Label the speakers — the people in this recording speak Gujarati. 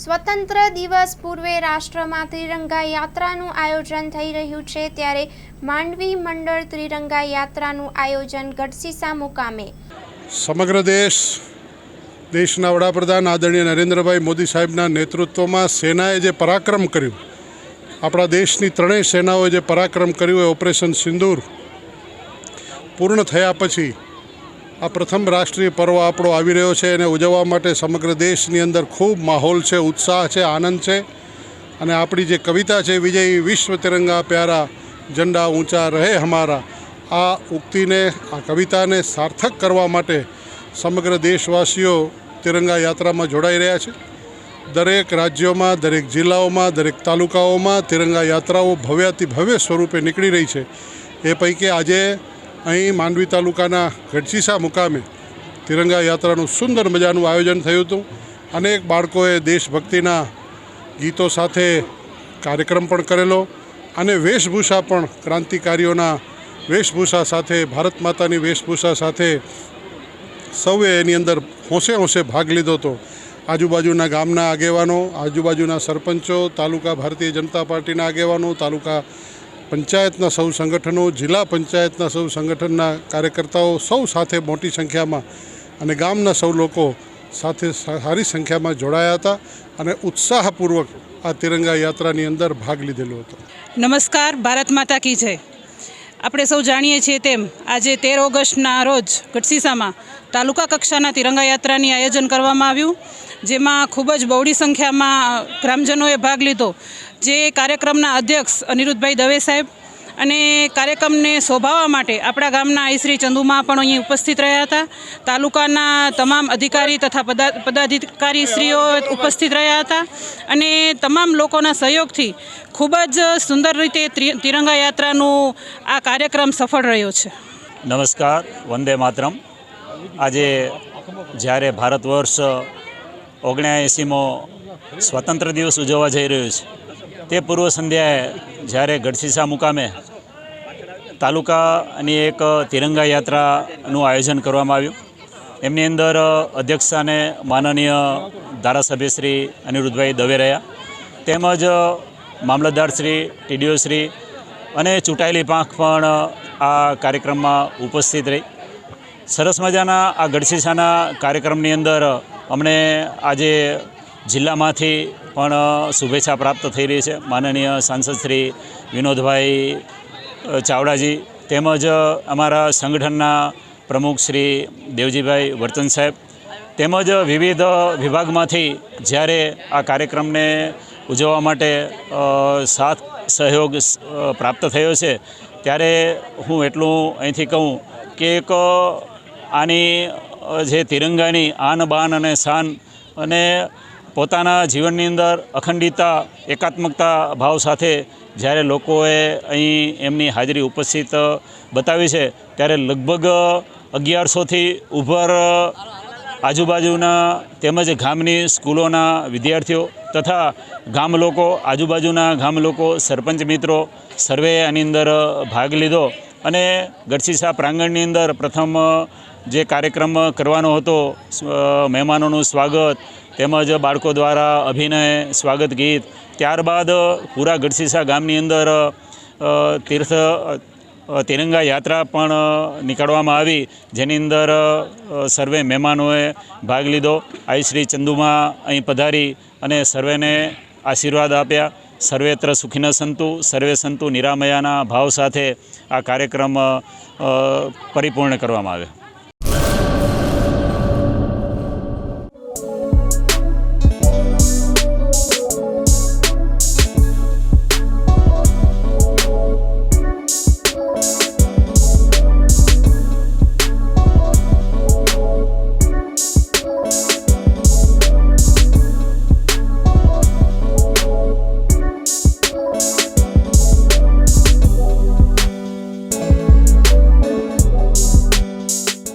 Speaker 1: સ્વતંત્ર દિવસ પૂર્વે રાષ્ટ્રમાં ત્રિરંગા યાત્રાનું આયોજન થઈ રહ્યું છે ત્યારે માંડવી મંડળ ત્રિરંગા યાત્રાનું આયોજન ગઢસીસા મુકામે.
Speaker 2: સમગ્ર દેશ, દેશના વડાપ્રધાન આદરણીય નરેન્દ્રભાઈ મોદી સાહેબના નેતૃત્વમાં સેનાએ જે પરાક્રમ કર્યું, આપણા દેશની ત્રણેય સેનાઓએ જે પરાક્રમ કર્યું એ ઓપરેશન સિંદૂર પૂર્ણ થયા પછી આ પ્રથમ રાષ્ટ્રીય પર્વ આપણો આવી રહ્યો છે એને ઉજવવા માટે સમગ્ર દેશની અંદર ખૂબ માહોલ છે, ઉત્સાહ છે, આનંદ છે. અને આપણી જે કવિતા છે, વિજય વિશ્વ તિરંગા પ્યારા, ઝંડા ઊંચા રહે હમારા આ ઉક્તિને, આ કવિતાને સાર્થક કરવા માટે સમગ્ર દેશવાસીઓ તિરંગા યાત્રામાં જોડાઈ રહ્યા છે. દરેક રાજ્યોમાં, દરેક જિલ્લાઓમાં, દરેક તાલુકાઓમાં તિરંગા યાત્રાઓ ભવ્યાતિ ભવ્ય સ્વરૂપે નીકળી રહી છે. એ પૈકી આજે અહીં માંડવી તાલુકાના ગઢસીસા મુકામે તિરંગા યાત્રાનું સુંદર મજાનું આયોજન થયું હતું. અનેક બાળકોએ દેશભક્તિના ગીતો સાથે કાર્યક્રમ પણ કરેલો અને વેશભૂષા પણ ક્રાંતિકારીઓના વેશભૂષા સાથે, ભારત માતાની વેશભૂષા સાથે સૌએ એની અંદર હોંશે હોંશે ભાગ લીધો હતો. આજુબાજુના ગામના આગેવાનો, આજુબાજુના સરપંચો, તાલુકા ભારતીય જનતા પાર્ટીના આગેવાનો, તાલુકા પંચાયતના સૌ સંગઠનો, જિલ્લા પંચાયતના સૌ સંગઠનના કાર્યકર્તાઓ સૌ સાથે મોટી સંખ્યામાં અને ગામના સૌ લોકો સાથે સારી સંખ્યામાં જોડાયા હતા અને ઉત્સાહપૂર્વક આ તિરંગા યાત્રાની અંદર ભાગ લીધેલો હતો.
Speaker 3: નમસ્કાર, ભારત માતા કી જય. આપણે સૌ જાણીએ છીએ તેમ, આજે તેર ઓગસ્ટના રોજ ગઢસીસામાં તાલુકા કક્ષાના તિરંગા યાત્રાની આયોજન કરવામાં આવ્યું, જેમાં ખૂબ જ બહોળી સંખ્યામાં ગ્રામજનોએ ભાગ લીધો. જે કાર્યક્રમના અધ્યક્ષ અનિરુદ્ધભાઈ દવે સાહેબ અને કાર્યક્રમને શોભાવવા માટે આપણા ગામના આઈશ્રી ચંદુમા પણ અહીં ઉપસ્થિત રહ્યા હતા. તાલુકાના તમામ અધિકારી તથા પદા પદાધિકારી શ્રીઓ ઉપસ્થિત રહ્યા હતા અને તમામ લોકોના સહયોગથી ખૂબ જ સુંદર રીતે ત્રિ- તિરંગા યાત્રાનું આ કાર્યક્રમ સફળ રહ્યો છે.
Speaker 4: નમસ્કાર, વંદે માતરમ. આજે જ્યારે ભારત વર્ષ ઓગણ્યાએંસીમો સ્વતંત્ર દિવસ ઉજવવા જઈ રહ્યું છે તે પૂર્વ સંધ્યાએ જ્યારે ગઢસીસા મુકામે તાલુકાની એક તિરંગા યાત્રાનું આયોજન કરવામાં આવ્યું, એમની અંદર અધ્યક્ષસ્થાને માનનીય ધારાસભ્ય શ્રી અનિરુદ્ધભાઈ દવે રહ્યા, તેમજ મામલતદાર શ્રી ટીડીઓ અને ચૂંટાયેલી પાંખ પણ આ કાર્યક્રમમાં ઉપસ્થિત રહી. સરસ મજાના આ ગઢસીસાના કાર્યક્રમની અંદર અમને આજે જિલ્લામાંથી પણ શુભેચ્છા પ્રાપ્ત થઈ રહી છે. માનનીય સાંસદ શ્રી વિનોદભાઈ ચાવડાજી તેમજ અમારા સંગઠનના પ્રમુખ શ્રી દેવજીભાઈ વર્તન સાહેબ તેમજ વિવિધ વિભાગમાંથી જ્યારે આ કાર્યક્રમને ઉજવવા માટે સાથ, સહયોગ પ્રાપ્ત થયો છે, ત્યારે હું એટલું અહીંથી કહું કે એક આની જે તિરંગાની આન બાન અને શાન અને પોતાના જીવનની અંદર અખંડિતતા, એકાત્મકતા ભાવ સાથે જ્યારે લોકોએ અહીં એમની હાજરી ઉપસ્થિત બતાવી છે, ત્યારે લગભગ અગિયારસોથી ઉભર આજુબાજુના તેમજ ગામની સ્કૂલોના વિદ્યાર્થીઓ તથા ગામ લોકો, આજુબાજુના ગામ લોકો, સરપંચ મિત્રો સર્વે આની અંદર ભાગ લીધો. અને ગઢસીસા પ્રાંગણની અંદર પ્રથમ જે કાર્યક્રમ કરવાનો હતો મહેમાનોનું સ્વાગત તેમજ બાળકો દ્વારા અભિનય સ્વાગત ગીત, ત્યારબાદ પૂરા ગઢસીસા ગામની અંદર તીર્થ તિરંગા યાત્રા પણ નીકળવામાં આવી, જેની અંદર સર્વે મહેમાનોએ ભાગ લીધો. આઈ શ્રી ચંદુમા અહીં પધારી અને સર્વેને આશીર્વાદ આપ્યા. સર્વેત્ર સુખીન સંતુ, સર્વે સંતુ નિરામયાના ભાવ સાથે આ કાર્યક્રમ પરિપૂર્ણ કરવામાં આવ્યો.